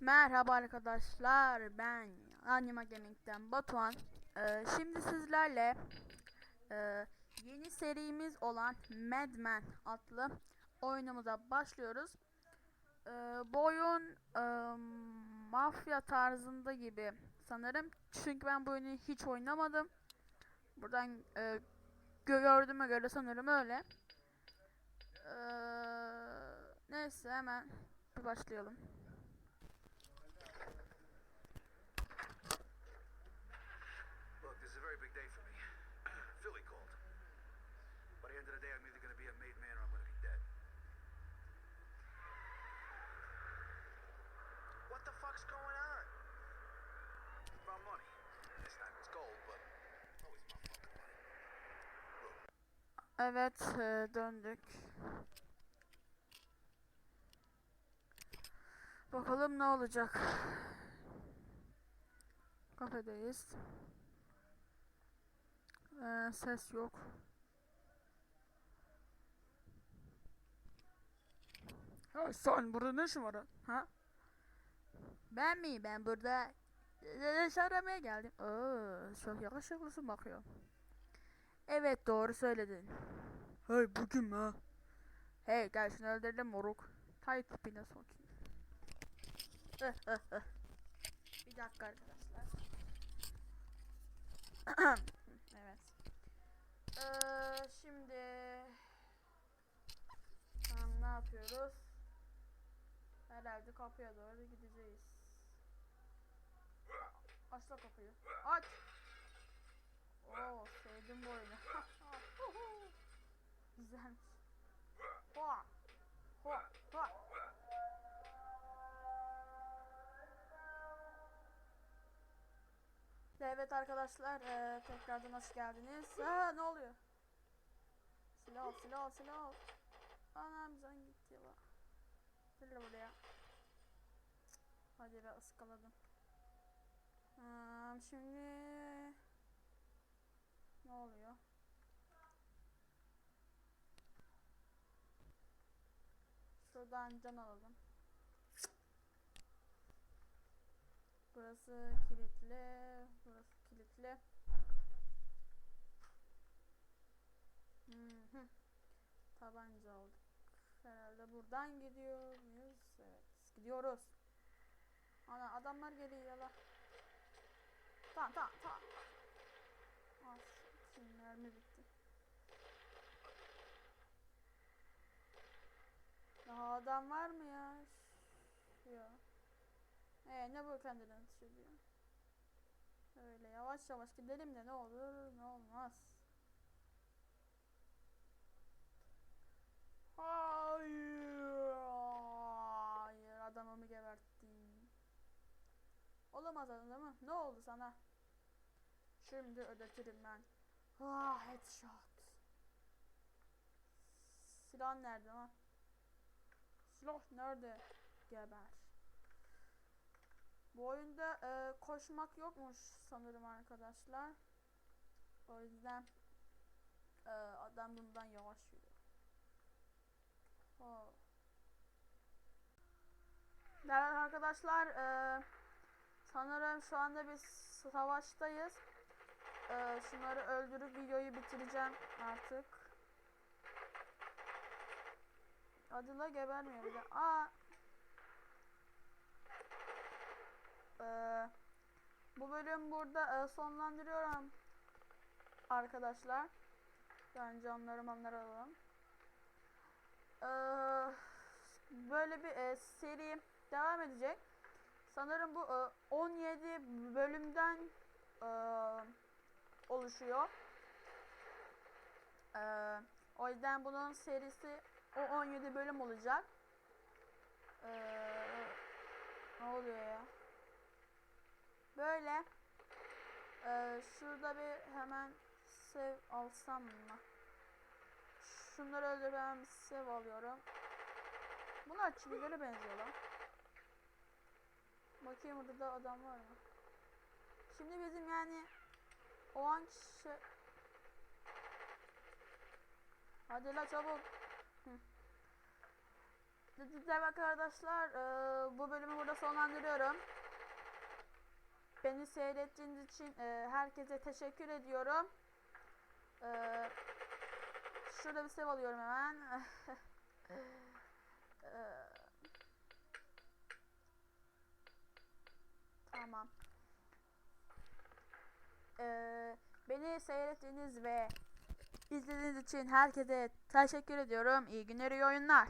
Merhaba arkadaşlar ben Anima Gaming'den Batuhan. Ee, Şimdi sizlerle e, yeni serimiz olan Mad Men adlı oyunumuza başlıyoruz. Ee, Bu oyun e, mafya tarzında gibi sanırım. Çünkü ben bu oyunu hiç oynamadım. Buradan e, gördüğüme göre sanırım öyle. Ee, Neyse hemen bir başlayalım Evet e, döndük. Bakalım ne olacak. Kafedeyiz. Ee, ses yok. Ya sen burada ne işin var? Ha? Ben mi? Ben burada iş aramaya geldim. Oo, çok yakışıklısın bakıyor. Evet doğru söyledin. Hey bu kim ha? Hey gel şunu öldürelim moruk. Tay tipine sokayım. Bir dakika arkadaşlar. evet. Ee, şimdi tamam, ne yapıyoruz? Herhalde kapıya doğru gideceğiz. Aç la kapıyı. Aç. Oo sevdim bu. Güzelmiş. Hoa. Hoa. Hoa. Evet arkadaşlar eee, tekrardan hoş geldiniz. Ha ne oluyor? Silah silah silah. Anam can gitti la. Dur buraya. Hadi be ıskaladım. Hmm, şimdi ne oluyor? Şuradan can alalım. Burası kilitli. Burası kilitli. Hı hı. Tabanca aldık. Herhalde buradan gidiyor muyuz? Evet. Gidiyoruz. Ana adamlar geliyor la. Tamam tamam tamam. Az. Şimdi mermi bitti. Adam var mı ya? Yok. Ee ne bu kendini atış ediyor? Öyle yavaş yavaş gidelim de ne olur ne olmaz. Hayır. Hayır adamımı geberttin. Olamaz adam değil mi? Ne oldu sana? Şimdi ödetirim ben. Ah headshot. Silah nerede lan? Silah nerede? Geber. Bu oyunda e, koşmak yokmuş sanırım arkadaşlar. O yüzden e, adam bundan yavaş yürüyor. Oh. Arkadaşlar e, sanırım şu anda biz savaştayız. E, şunları öldürüp videoyu bitireceğim artık. Adıyla gebermiyor bir de. Aa Ee, bu bölüm burada e, sonlandırıyorum arkadaşlar. Yani canları manları alalım. Ee, böyle bir e, seri devam edecek. Sanırım bu e, 17 bölümden e, oluşuyor. E, o yüzden bunun serisi o 17 bölüm olacak. E, ne oluyor ya? Böyle. Ee, şurada bir hemen sev alsam mı? Şunları öldür ben bir sev alıyorum. Bunlar çivilere benziyor lan. Bakayım burada da adam var mı? Şimdi bizim yani o an şey... Hadi la çabuk. Dediğim arkadaşlar bu bölümü burada sonlandırıyorum. Beni seyrettiğiniz için herkese teşekkür ediyorum. Şurada bir sev alıyorum hemen. Tamam. Beni seyrettiğiniz ve izlediğiniz için herkese teşekkür ediyorum. İyi günler, iyi oyunlar.